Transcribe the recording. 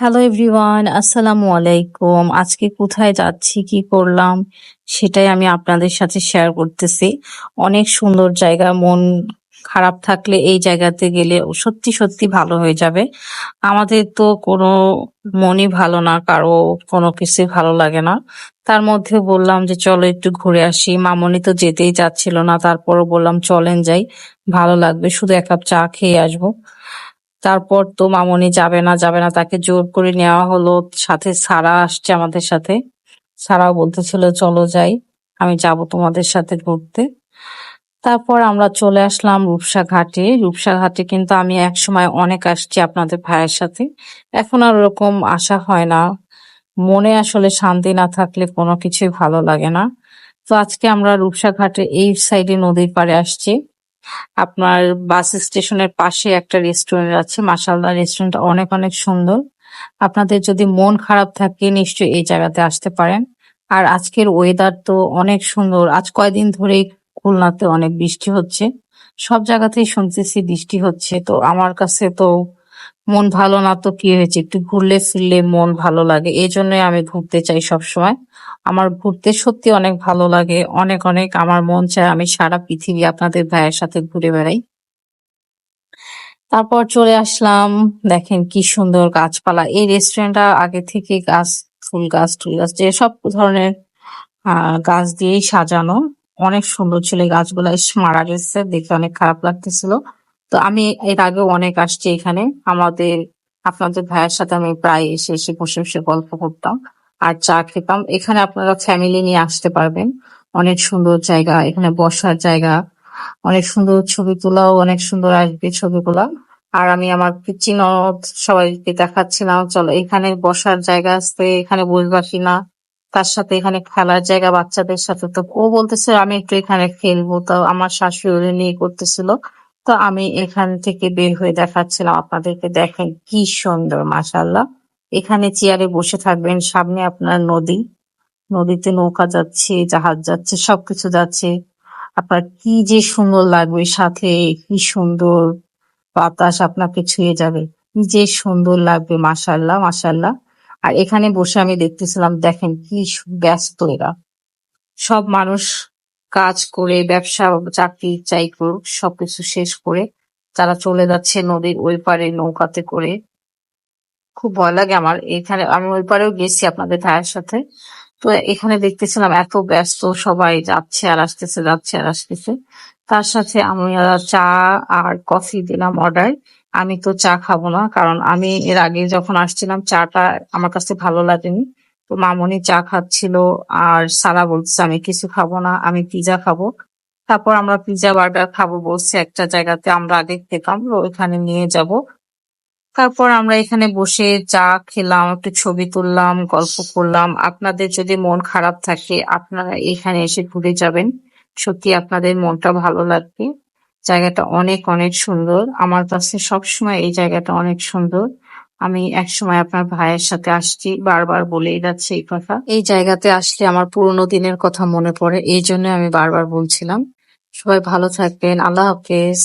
Hello everyone আসসালামু আলাইকুম আজকে কোথায় যাচ্ছি, কি করলাম, সেটাই আমি আপনাদের সাথে শেয়ার করতেছি। অনেক সুন্দর জায়গা, মন খারাপ থাকলে এই জায়গাতে গেলে সত্যি সত্যি ভালো হয়ে যাবে। আমাদের তো কোনো মনই ভালো না, কারও কোনো কিছুই ভালো লাগে না। তার মধ্যে বললাম যে, চলো একটু ঘুরে আসি। মামনি তো যেতেই যাচ্ছিল না, তারপরও বললাম, চলেন যাই, ভালো লাগবে, শুধু এক কাপ চা খেয়ে আসব। তারপর তো মামনি যাবে না যাবে না। তাকে জোর করে নেওয়া হলো, সাথে সারা আসছে আমাদের সাথে। সারাও বলতেছিল, চলো যাই, আমি যাব তোমাদের সাথে ঘুরতে। তারপর আমরা চলে আসলাম রূপসা ঘাটে। রূপসা ঘাটে কিন্তু আমি এক সময় অনেক আসছি আপনাদের ভাইয়ের সাথে। এখন আর ওরকম আসা হয় না। মনে আসলে শান্তি না থাকলে কোনো কিছুই ভালো লাগে না। তো আজকে আমরা রূপসা ঘাটে এই সাইডে নদীর পাড়ে আসছি। আপনার বাস স্টেশনের পাশে একটা রেস্টুরেন্ট আছে। মাসালদা রেস্টুরেন্ট অনেক অনেক সুন্দর। আপনাদের যদি মন খারাপ থাকে, নিশ্চয়ই এই জায়গাতে আসতে পারেন। আর আজকের ওয়েদার তো অনেক সুন্দর। আজ কয়দিন ধরেই খুলনাতে অনেক বৃষ্টি হচ্ছে। সব জায়গাতেই শুনতেছি বৃষ্টি হচ্ছে। তো আমার কাছে তো মন ভালো না তো কি হয়েছে? একটু ঘুরলে ফিরলে মন ভালো লাগে। এই জন্যই আমি ঘুরতে চাই সব সময় আমার ঘুরতে সত্যি অনেক ভালো লাগে। অনেক অনেক আমার মন চায় আমি সারা পৃথিবী আপনাদের ভাইয়ের সাথে ঘুরে বেড়াই। তারপর চলে আসলাম, দেখেন কি সুন্দর গাছপালা। এই রেস্টুরেন্টটা আগে থেকে গাছ, ফুল গাছ, টুল গাছ, যে সব ধরনের গাছ দিয়েই সাজানো। অনেক সুন্দর ছিল গাছগুলো। মারা গেছে। দেখে অনেক খারাপ লাগতেছিল। তো আমি এর আগেও অনেক আসছি এখানে। আমাদের, আপনাদের ভাইয়ের সাথে আমি প্রায় এসে এসে বসে বসে গল্প করতাম আর চা খেতাম। এখানে আপনারা ফ্যামিলি নিয়ে আসতে পারবেন। অনেক সুন্দর জায়গা, এখানে বসার জায়গা। অনেক সুন্দর ছবি তোলাও, অনেক সুন্দর আসবে ছবিগুলা। আর আমি আমার চিনদ সবাইকে দেখাচ্ছিলাম, চলো এখানে বসার জায়গা আছে, এখানে বসবা কিনা? তার সাথে এখানে খেলার জায়গা, বাচ্চাদের সাথে। তো ও বলতেছে, আমি একটু এখানে খেলব। তো আমার শাশুড়ি নিয়ে করতেছিল। তো আমি এখান থেকে বের হয়ে দেখাচ্ছিলাম আপনাদেরকে দেখেন কি সুন্দর মাশাল্লাহ এখানে চেয়ারে বসে থাকবেন, সামনে আপনার নদী। নদীতে নৌকা যাচ্ছে, জাহাজ যাচ্ছে, সবকিছু যাচ্ছে। আপনার কি যে সুন্দর লাগবে, সাথে কি সুন্দর বাতাস আপনাকে ছুঁয়ে যাবে। কি যে সুন্দর লাগবে মাশাল্লাহ মাশাল্লাহ আর এখানে বসে আমি দেখতেছিলাম, দেখেন কি ব্যস্ত এরা। সব মানুষ কাজ করে, ব্যবসা, চাকরি চাই করুক, সবকিছু শেষ করে তারা চলে যাচ্ছে নদীর ওই পারে নৌকাতে করে। খুব ভয় লাগে আমার। এখানে আমি ওই পারেও গেছি আপনাদের ভাইয়ের সাথে। তো এখানে দেখতেছিলাম এত ব্যস্ত, সবাই যাচ্ছে আর আসতেছে, যাচ্ছে আর আসতেছে। তার সাথে আমি চা আর কফি দিলাম অর্ডার আমি তো চা খাব না, কারণ আমি এর আগে যখন আসছিলাম, চাটা আমার কাছে ভালো লাগেনি। তো মামনি চা খাচ্ছিল আর সারা বলছে, আমি কিছু খাব না, আমি পিজা খাব। তারপর আমরা পিজা বার্গার খাব বলছে একটা জায়গাতে, আমরা আগে খেতাম ওইখানে নিয়ে যাব। তারপর আমরা এখানে বসে চা খেলাম, একটু ছবি তুললাম, গল্প করলাম। আপনাদের যদি মন খারাপ থাকে, আপনারা এখানে এসে ঘুরে যাবেন। সত্যি আপনাদের মনটা ভালো লাগবে। জায়গাটা অনেক অনেক সুন্দর। আমার কাছে সবসময় এই জায়গাটা অনেক সুন্দর। আমি একসময় আপনার ভাইয়ের সাথে আসছি, বারবার বলেই যাচ্ছে এই কথা। এই জায়গাতে আসলে আমার পুরোনো দিনের কথা মনে পড়ে, এই জন্য আমি বারবার বলছিলাম। সবাই ভালো থাকবেন, আল্লাহ হাফেজ।